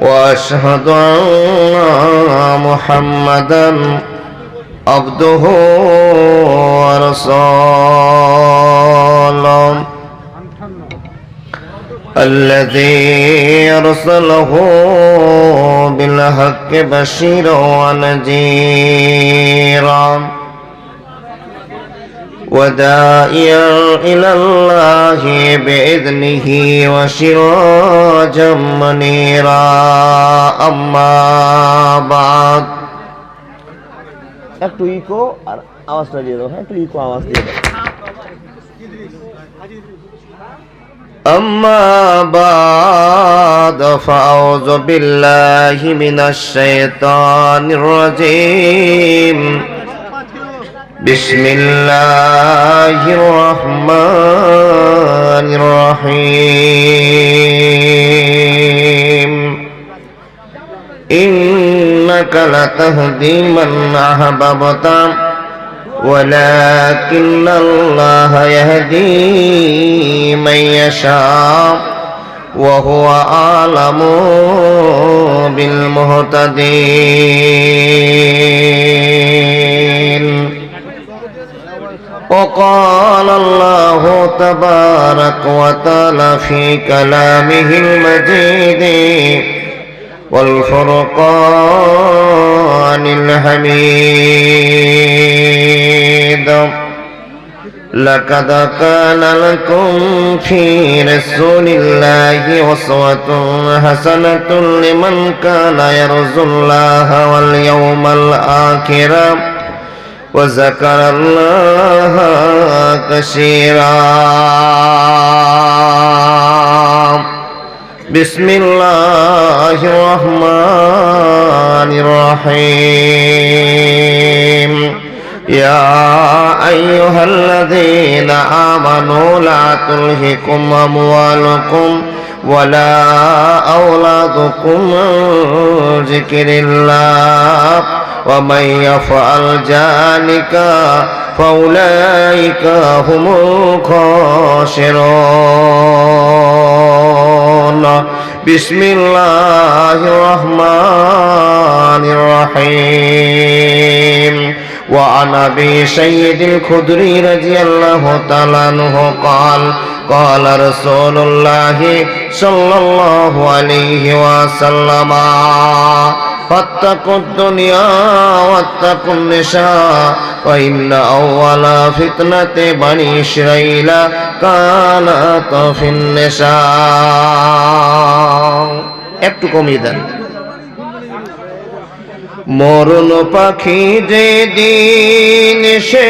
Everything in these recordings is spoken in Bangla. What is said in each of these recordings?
وأشهد أن محمدا عبده ورسوله. الذي أرسله بالحق بشيرا ونذيرا. وداعيا إلى الله بإذنه وسراجا منيرا أما بعد একটু ইকো আর আওয়াজটা দিয়ে দাও হ্যাঁ একটু ইকো আওয়াজ দিয়ে দাও أما بعد فأعوذ بالله من الشيطان الرجيم بسم الله الرحمن الرحيم إنك لتهدي من أحببت ولكن الله يهدي من يشاء وهو أعلم بالمهتدين وقال الله تبارك وتعالى في كلامه المجيد والفرقان الحميد لقد كان لكم في رسول الله أسوة حسنة لمن كان يرجو الله واليوم الآخر وذكر الله كثيرا. بسم الله الرحمن الرحيم. يا أيها الذين آمنوا لا تلهكم أموالكم ولا أولادكم عن ذكر الله ومن يفعل ذلك فأولئك هم الخاسرون بسم الله الرحمن الرحيم وعن ابي سيد الخدري رضي الله تعالى عنه قال قال رسول الله صلى الله عليه وسلم فاتقوا الدنيا واتقوا النساء وإن أول فتنة بني إسرائيل كانت في النساء একটু কমিয়ে দেন মরণ পাখি যে দিন সে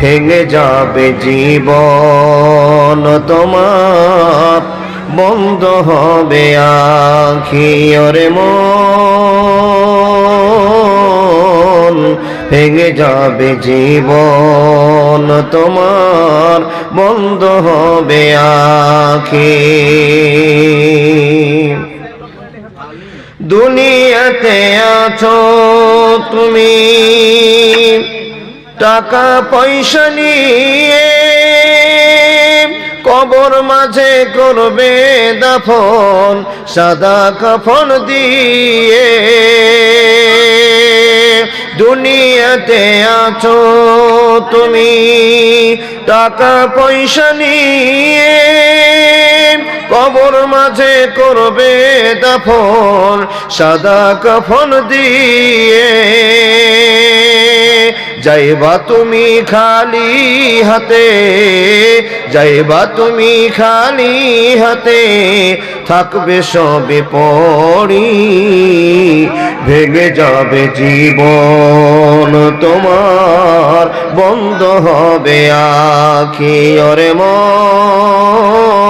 ভেঙে যাবে জীবন তোমার। বন্ধ হবে আখি ওরে মন। ভেঙে যাবে জীবন তোমার। বন্ধ হবে আখি। দুনিয়াতে আছো তুমি। টাকা পয়সা নিয়ে কবর মাঝে করবে দাফন, সাদা কাফন দিয়ে। দুনিয়াতে আছো তুমি, টাকা পয়সা নিয়ে কবর মাঝে করবে দাফন, সাদা কাফন দিয়ে। যাইবা তুমি খালি হাতে, যাইবা তুমি খালি হাতে, থাকবে সবে পড়ি, ভেঙে যাবে জীবন তোমার, বন্ধ হবে আখি ওরে মন।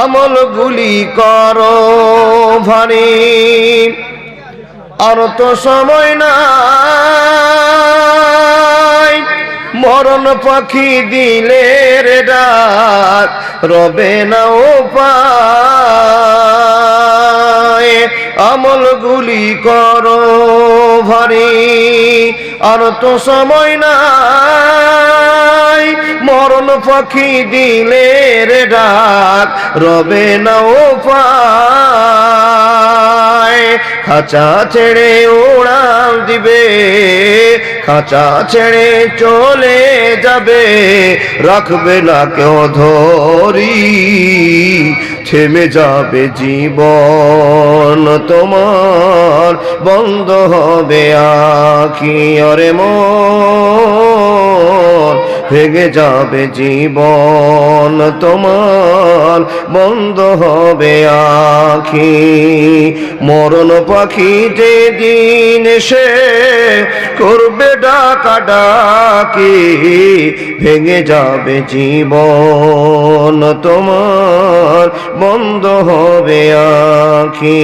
আমল গুলি করো ভারী। আর তো সময় নাই। মরণ পাখি দিলে রে ডাক, রবে না ও আমল গুলি করো ভারী। আর তো সময় নাই। মরণ পাখি দিলে রে ডাক, রবে না ও খাঁচা ছেড়ে উড়াল দিবে, খাঁচা ছেড়ে চলে যাবে, রাখবে না কেউ ধরি, থেমে যাবে জীবন তোমার, বন্ধ হবে আখি অরে মন। ভেঙে যাবে জীবন তোমার, বন্ধ হবে আখি। মরণ পাখি যে দিন সে করবে ডাকা ডাকি, ভেঙে যাবে জীবন তোমার। বন্ধ হবে আখি।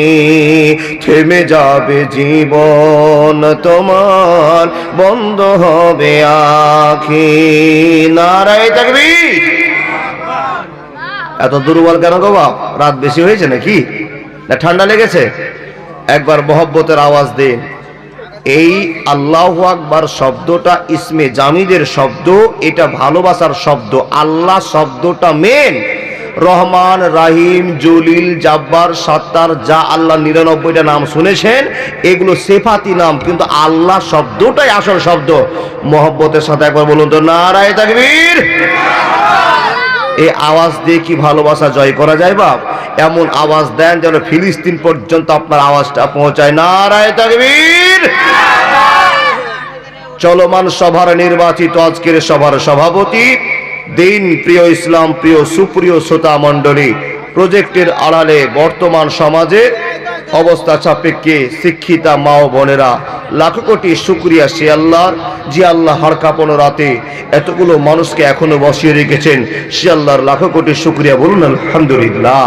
থেমে যাবে জীবন তোমার, বন্ধ হবে আখি। নারায় থাকবি এত দুর্বল কেন গো বাপ? রাত বেশি হয়েছে নাকি? না, ঠান্ডা লেগেছে? একবার মহব্বতের আওয়াজ দিন। এই আল্লাহ আকবার শব্দটা ইসমে জামিদের শব্দ, এটা ভালোবাসার শব্দ। আল্লাহ শব্দটা মেন রহমান, রাহিম, জলিল, জাব্বার, সাত্তার, যা আল্লাহ নিরানব্বইটা নাম শুনেছেন, এগুলো সেফাতি নাম, কিন্তু আল্লাহ শব্দটাই আসল শব্দ। মহব্বতের সাথে একবার বলুন তো, নারায় তাকবীর। এই আওয়াজ দিয়ে কি ভালোবাসা জয় করা যায় বাপ? এমন আওয়াজ দেন যেন ফিলিস্তিন পর্যন্ত আপনার আওয়াজটা পৌঁছায়। নারায় তাকবীর। চলমান সভার নির্বাচিত আজকের সভার সভাপতি দিন, প্রিয় ইসলাম, প্রিয় সুপ্রিয় শ্রোতা মণ্ডলী, প্রজেক্টের আড়ালে বর্তমান সমাজে অবস্থা সাপেক্ষে শিক্ষিতা মা ও বোনেরা, লাখ কোটি শুক্রিয়া সে আল্লাহর যে আল্লাহ হার কাঁপানো রাতে এতগুলো মানুষকে এখনও বসিয়ে রেখেছেন, সে আল্লাহর লাখ কোটি শুক্রিয়া বলুন, আলহামদুলিল্লাহ।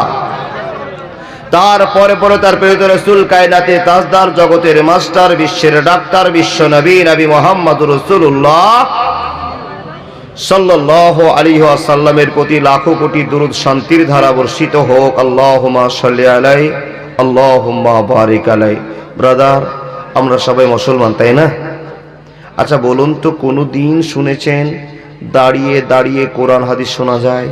তারপরে পরে তার প্রেরিত রসুল কায়নাতে তাজদার জগতের মাস্টার, বিশ্বের ডাক্তার, বিশ্ব নবী নবী মোহাম্মদ রসুল্লাহ সাল্লাহ আলী সাল্লামের প্রতি লাখো কোটি দুরুদ শান্তির ধারা বর্ষিত হোক আল্লাহুমা সাল্লি আলাই আল্লাহুম্মা বারিক আলাই ব্রাদার, আমরা সবাই মুসলমান, তাই না? আচ্ছা বলুন তো, কোনো দিন শুনেছেন, দাঁড়িয়ে দাঁড়িয়ে কোরআন হাদিস শোনা যায়?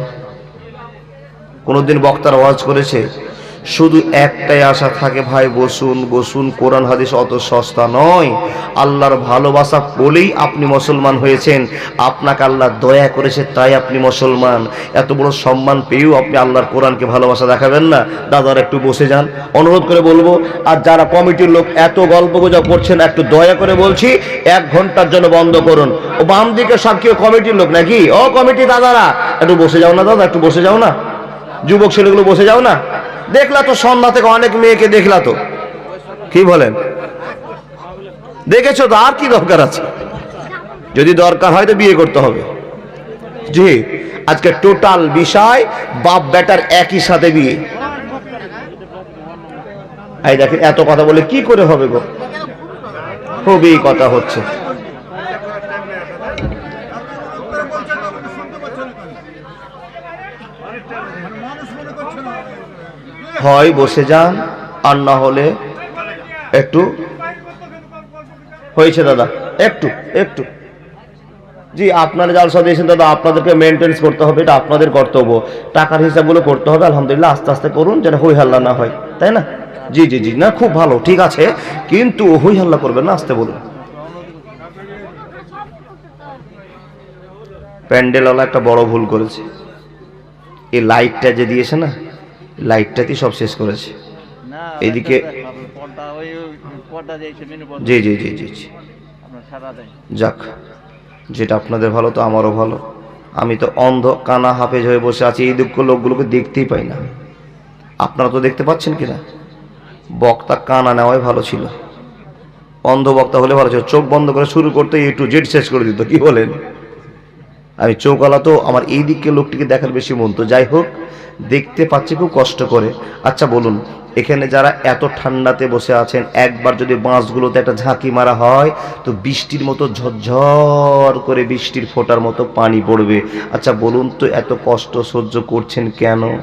কোনোদিন বক্তার আওয়াজ করেছে? শুধু একটাই আশা থাকে, ভাই, বসুন বসুন, কোরআন, হাদিস অত সস্তা নয়। আল্লাহর ভালোবাসা বলেই আপনি মুসলমান হয়েছেন। আপনাকে আল্লাহ দয়া করেছে, তাই আপনি মুসলমান। এত বড় সম্মান পেয়েও আপনি আল্লাহর কোরআনকে ভালোবাসা দেখাবেন না। দাদার একটু বসে যান। অনুরোধ করে বলব, আর যারা কমিটির লোক এত গল্প গুজব করছেন, একটু দয়া করে বলছি, এক ঘণ্টার জন্য বন্ধ করুন। ও বাম দিকে সব কেউ কমিটির লোক নাকি? ও কমিটি দাদারা। একটু বসে যাও না, দাদা, একটু বসে যাও না। যুবক ছেলেগুলো বসে যাও না। দেখলা তো সন্ধ্যা থেকে অনেক মেয়েকে দেখলা তো। কি বলেন? দেখেছ তো? আর কি দরকার আছে? যদি দরকার হয় তো বিয়ে করতে হবে। জি, আজকে টোটাল বিষয়, বাপ বেটার একই সাথে বিয়ে। এই দেখেন, এত কথা বলে কি করে হবে গো? খুবই কথা হচ্ছে। হয় বসে যান, আর না হলে একটু হয়েছে দাদা, একটু একটু। জি, আপনারা জালসা দিয়েছেন দাদা, আপনাদেরকে মেনটেন্স করতে হবে, এটা আপনাদের কর্তব্য। টাকার হিসাবগুলো করতে হবে, আলহামদুলিল্লাহ, আস্তে আস্তে করুন, যেন হই হাল্লা না হয়, তাই না? জি জি জি, না, খুব ভালো, ঠিক আছে, কিন্তু হই হাল্লা করবেন না, আসতে বলুন। প্যান্ডেলওয়ালা একটা বড় ভুল করেছে। এই লাইটটা যে দিয়েছে না লাইটটাতেই সব শেষ করেছে। এদিকে- জি জি জি জি জি। যাক যেটা আপনাদের ভালো তো আমারও ভালো। আমি তো অন্ধ কানা হাফেজ হয়ে বসে আছি এই দুঃখ লোকগুলোকে দেখতেই পাই না। আপনারা তো দেখতে পাচ্ছেন কিনা? বক্তা কানা নেওয়াই ভালো ছিল। অন্ধ বক্তা হলে ভালো ছিল। চোখ বন্ধ করে শুরু করতে এ টু জেড শেষ করে দিত কি বলেন? আমি চৌকালা তো আমার এই দিকে লোকটিকে দেখার বেশি মন। তো যাই হোক দেখতে পাচ্ছি খুব কষ্ট করে। আচ্ছা বলুন, এখানে যারা এত ঠান্ডাতে বসে আছেন, একবার যদি বাঁশগুলোতে একটা ঝাঁকি মারা হয়, তো বৃষ্টির মতো ঝরঝর করে বৃষ্টির ফোঁটার মতো পানি পড়বে। আচ্ছা বলুন তো, এত কষ্ট সহ্য করছেন কেন?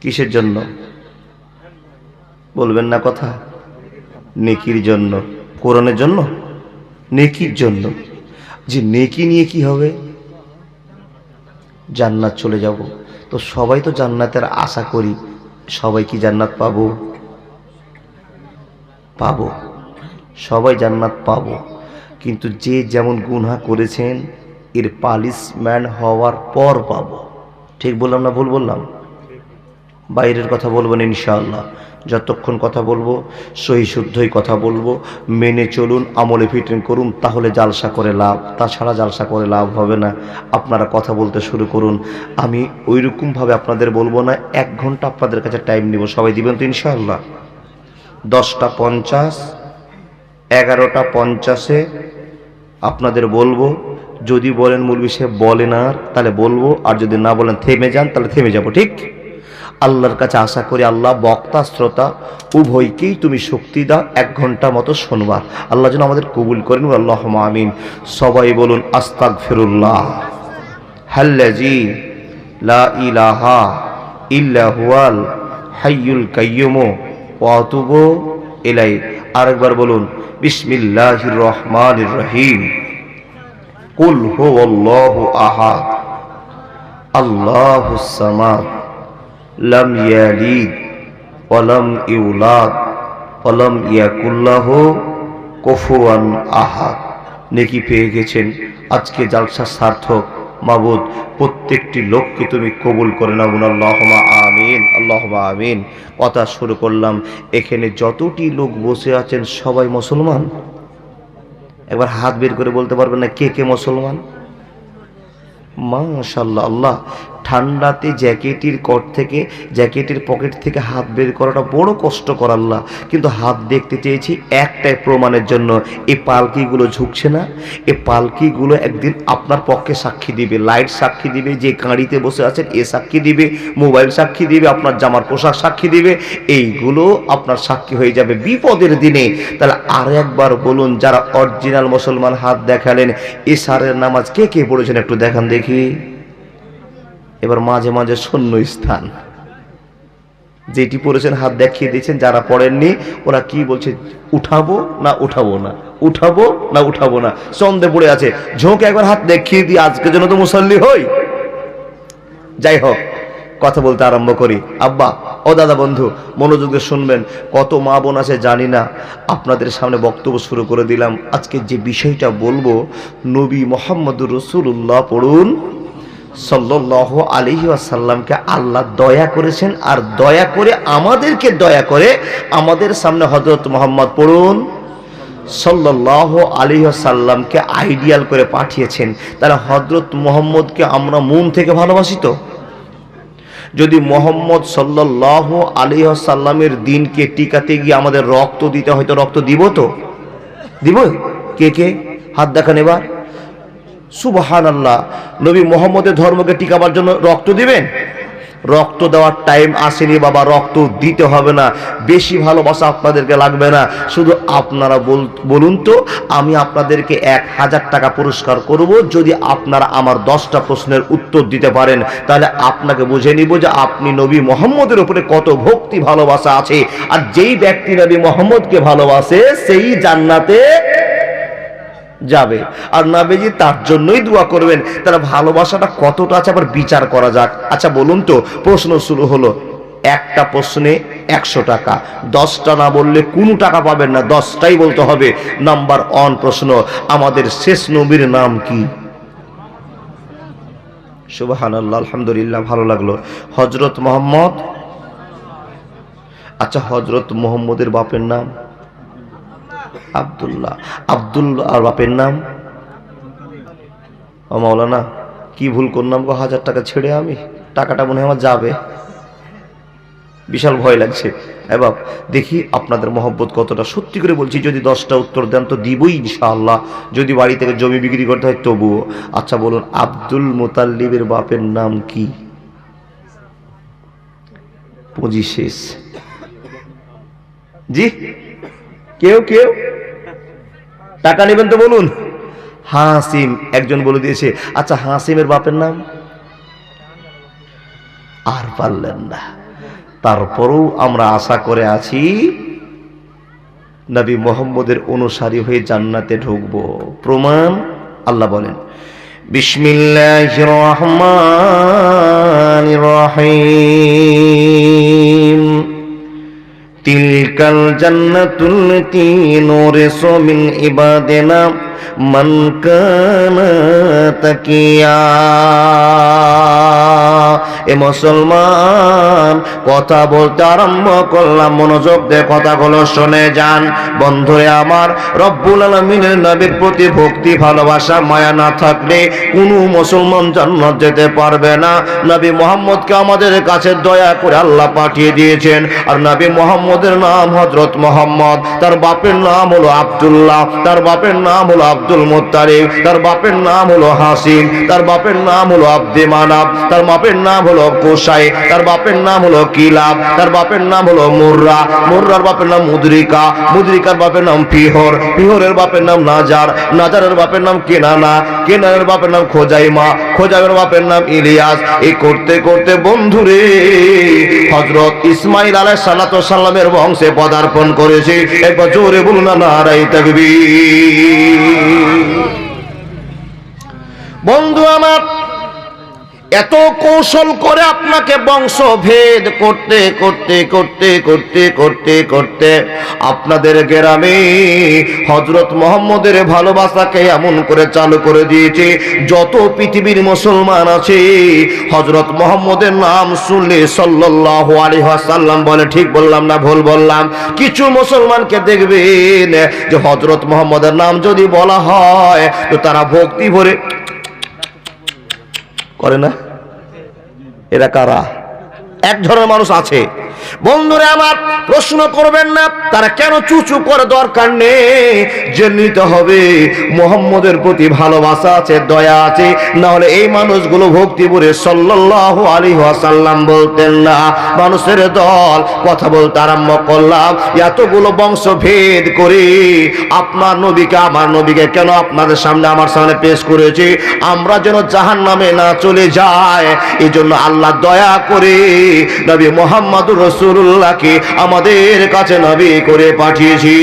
কিসের জন্য? বলবেন না কথা? নেকির জন্য। কোরআনের জন্য? নেকির জন্য। যে নেকি নিয়ে কি হবে? জান্নাত চলে যাব। তো সবাই তো জান্নাতের আশা করি, সবাই কি জান্নাত পাবো? পাব। সবাই জান্নাত পাবো। কিন্তু যে যেমন গুনহা করেছেন, এর পালিশম্যান হওয়ার পর পাবো। ঠিক বললাম না ভুল বললাম? বাইরের কথা বলব না, ইনশাআল্লাহ। যতক্ষণ কথা বলব, সহি শুদ্ধই কথা বলব, মেনে চলুন, আমলে ফিটিং করুন, তাহলে জালসা করে লাভ, তাছাড়া জালসা করে লাভ হবে না। আপনারা কথা বলতে শুরু করুন। আমি ওইরকমভাবে আপনাদের বলব না, এক ঘণ্টা আপনাদের কাছে টাইম নিব, সবাই দিবেন তো, ইনশাআল্লাহ? দশটা পঞ্চাশ, এগারোটা পঞ্চাশে আপনাদের বলব, যদি বলেন মূল সে বলেন আর, তাহলে বলব, আর যদি না বলেন, থেমে যান, তাহলে থেমে যাব, ঠিক? আল্লাহর কাছে আশা করি আল্লাহ বক্তা, শ্রোতা, উভয়কেই তুমি শক্তি দাও, এক ঘণ্টা মতো শোনবার। আল্লাহ যেন আমাদের কবুল করেন আল্লাহ আমিন। সবাই বলুন আস্তাক ফিরুল্লাহ হাল্লাজি লা ইলাহা ইল্লা হুয়াল হাইয়ুল কাইয়ুমু। ওয়া আতুবু ইলাই আরেকবার বলুন, বিসমিল্লাহির রহমানির রহিম। কুল হুয়াল্লাহু আহাদ। আল্লাহুস সামাদ। লাম ইয়ালিদ ওয়ালাম ইউলাদ ওয়ালাম ইয়াকুল্লাহু কুফুয়ান আহাদ নেকি পেয়ে গেছেন। আজকে জালসা সার্থক মাবুদ, প্রত্যেকটি লোককে তুমি কবুল করে নাও। আল্লাহমা আমিন আল্লাহমা আমিন। কথা শুরু করলাম। এখানে যতটি লোক বসে আছেন, সবাই মুসলমান? একবার হাত বের করে বলতে পারবেন না কে কে মুসলমান? মাশাল্লাহ আল্লাহ। ঠান্ডাতে জ্যাকেটের কট থেকে, জ্যাকেটের পকেট থেকে হাত বের করাটা বড় কষ্টকর আল্লাহ। কিন্তু হাত দেখতে চেয়েছি একটাই প্রমাণের জন্য, এই পালকিগুলো ঝুঁকছে না। এই পালকিগুলো একদিন আপনার পক্ষে সাক্ষী দিবে, লাইট সাক্ষী দিবে, যে গাড়িতে বসে আছেন এ সাক্ষী দিবে, মোবাইল সাক্ষী দিবে, আপনার জামার পোশাক সাক্ষী দিবে, এইগুলো আপনার সাক্ষী হয়ে যাবে বিপদের দিনে। তাহলে আর একবার বলুন, যারা অরিজিনাল মুসলমান হাত দেখালেন, এ এসারের নামাজ কে কে পড়েছেন একটু দেখান দেখি। এবার মাঝে মাঝে শূন্য স্থান। যেটি পড়েছেন, হাত দেখিয়ে দিয়েছেন, যারা পড়েননি, ওরা কি বলছে, উঠাবো না উঠাবো না? উঠাবো না উঠাবো না? সন্ধে পড়ে আছে। ঝোঁকে একবার হাত দেখিয়ে দিই, আজকে জন্য তো মুসল্লি হই। যাই হোক, কথা বলতে আরম্ভ করি। আব্বা, ও দাদা বন্ধু, মনোযোগ শুনবেন। কত মা বোন আছে জানি না। আপনাদের সামনে বক্তব্য শুরু করে দিলাম। আজকে যে বিষয়টা বলব, নবী মোহাম্মদুর রসুল্লাহ পড়ুন। সাল্লাহ আলহি আসাল্লামকে আল্লাহ দয়া করেছেন আর দয়া করে আমাদেরকে দয়া করে আমাদের সামনে হজরত মোহাম্মদ পড়ুন। সাল্লাহ আলী সাল্লামকে আইডিয়াল করে পাঠিয়েছেন। তাহলে হজরত মোহাম্মদকে আমরা মন থেকে ভালোবাসি তো? যদি মোহাম্মদ সাল্লাহ আলী সাল্লামের দিনকে টিকাতে গিয়ে আমাদের রক্ত দিতে হয়তো রক্ত দিব তো? দিব কে কে? হাত দেখান এবার। সুবহান আল্লাহ নবী মোহাম্মদের ধর্মকে টিকাবার জন্য রক্ত দিবেন? রক্ত দেওয়ার টাইম আসেনি বাবা, রক্ত দিতে হবে না। বেশি ভালোবাসা আপনাদেরকে লাগবে না। শুধু আপনারা বল- বলুন তো, আমি আপনাদেরকে এক হাজার টাকা পুরস্কার করব যদি আপনারা আমার দশটা প্রশ্নের উত্তর দিতে পারেন। তাহলে আপনাকে বুঝে নিব যে আপনি নবী মোহাম্মদের উপরে কত ভক্তি ভালোবাসা আছে। আর যেই ব্যক্তি নবী মোহাম্মদকে ভালোবাসে, সেই জান্নাতে যাবে। আর নাবিজি তার জন্যই দোয়া করবেন। তার ভালোবাসাটা কতটা আছে আবার বিচার করা যাক। আচ্ছা বলুন তো, প্রশ্ন শুরু হলো, একটা প্রশ্নে একশো টাকা। দশটা না বললে কোনো টাকা পাবেন না। দশটাই বলতে হবে। নাম্বার অন প্রশ্ন, আমাদের শেষ নবীর নাম কি? সুবাহান আলহামদুলিল্লাহ, ভালো লাগল। হজরত মোহাম্মদ? আচ্ছা হজরত মোহাম্মদের বাপের নাম? আব্দুল্লাহ। আব্দুল্লাহ, আর বাপের নাম? ও মাওলানা, কি ভুল করলাম গো, হাজার টাকা ছেড়ে আমি? টাকাটা মনে হয় আমার যাবে। বিশাল ভয় লাগছে। এ বাপ, দেখি আপনাদের মহব্বত কতটা। সত্যি করে বলছি, যদি দশটা উত্তর দেন তো দিবই ইনশাআল্লাহ। যদি বাড়ি থেকে জমি বিক্রি করতে হয় তবুও। আচ্ছা বলুন, আব্দুল মোতাল্লিবের বাপের নাম কি? পুঁজি শেষ জি? কেউ কেউ? টাকা নেবেন তো বলুন। হাসিম একজন বলে দিয়েছে আচ্ছা হাসিমের বাপের নাম? আর পারলেন না। তারপরেও আমরা আশা করে আছি, নবী মোহাম্মদের অনুসারী হয়ে জান্নাতে ঢুকবো। প্রমাণ আল্লাহ বলেন বিসমিল্লাহ রহমান রহিম। তিলকাল জান্নাতুল্লতি নুরিসু সোমিন ইবাদিনা মান কানা তাকিয়া। এ মুসলমান, কথা বলতে আরম্ভ করলাম, মনোযোগ দিয়ে কথাগুলো শুনে যান। বন্ধুরে আমার, রব্বুল আলমিনের নবীর প্রতি ভক্তি, ভালোবাসা, মায়া না থাকলে কোনো মুসলমান জান্নাত যেতে পারবে না। নবী মোহাম্মদকে আমাদের কাছে দয়া করে আল্লাহ পাঠিয়ে দিয়েছেন। আর নবী মোহাম্মদের নাম হজরত মোহাম্মদ, তার বাপের নাম হলো আব্দুল্লাহ, তার বাপের নাম হলো আব্দুল মুত্তারিব তার বাপের নাম হলো হাসিম, তার বাপের নাম হলো আব্দে মানাব, তার বাপের নাম হলো কোসাই তার বাপের নাম হলো কিলাব, তার বাপের নাম হলো মুর্রা, মুর্রার বাপের নাম মুদ্রিকা, মুদ্রিকার বাপের নাম পিহর পিহরের বাপের নাম নাজার, নাজারের বাপের নাম কেনানা, কেনানের বাপের নাম খোজাইমা, খোজাইমের বাপের নাম ইলিয়াস। এই করতে করতে বন্ধুরে হজরত ইসমাইল আলাহ সাল্লাত সাল্লামের বংশে পদার্পণ করেছে। একবার জোরে বলুন না নারাই থাকবি বন্ধু আমার এত কৌশল করে আপনাকে বংশ ভেদ করতে করতে করতে করতে করতে করতে আপনাদের গ্রামে হজরত মোহাম্মদের ভালোবাসাকে এমন করে চালু করে দিয়েছে, যত পৃথিবীর মুসলমান আছে হজরত মোহাম্মদের নাম শুনলে সাল্লাহ আলিহাসাল্লাম বলে, ঠিক বললাম না, ভুল বললাম। কিছু মুসলমানকে দেখবেন যে হজরত মোহাম্মদের নাম যদি বলা হয়, তো তারা ভক্তি ভরে করে না? এরা কারা এক ধরনের মানুষ আছে। বন্ধুরা আমার, প্রশ্ন করবেন না, তারা কেন চুচু করে দরকার নেই? জেনে নিতে হবে, মোহাম্মদের প্রতি ভালোবাসা আছে, দয়া আছে, না হলে এই মানুষগুলো ভক্তি করে সাল্লাল্লাহু আলাইহি ওয়াসাল্লাম বলতেন না। মানুষের দল কথা বলতে আরম্ভ করলাম, এতগুলো বংশ ভেদ করে আপনার নবীকে, আমার নবীকে কেন আপনাদের সামনে, আমার সামনে পেশ করেছে? আমরা যেন জাহান নামে না চলে যায় এই জন্য আল্লাহ দয়া করে নবী মোহাম্মদুর রসুল্লাহকে আমাদের কাছে নবী করে পাঠিয়েছি।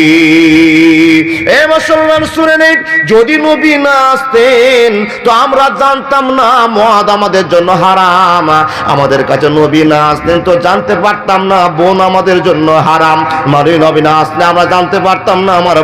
এ মুসলমান শুনে নেই, যদি নবী না আসতেন, তো আমরা জানতাম না মদ আমাদের জন্য হারাম। আমাদের কাছে নবী না আসতেন, তো জানতে পারতাম না, বোন আমাদের জন্য হারাম। মানে নবী না আসলে আমরা জানতে পারতাম না, আমার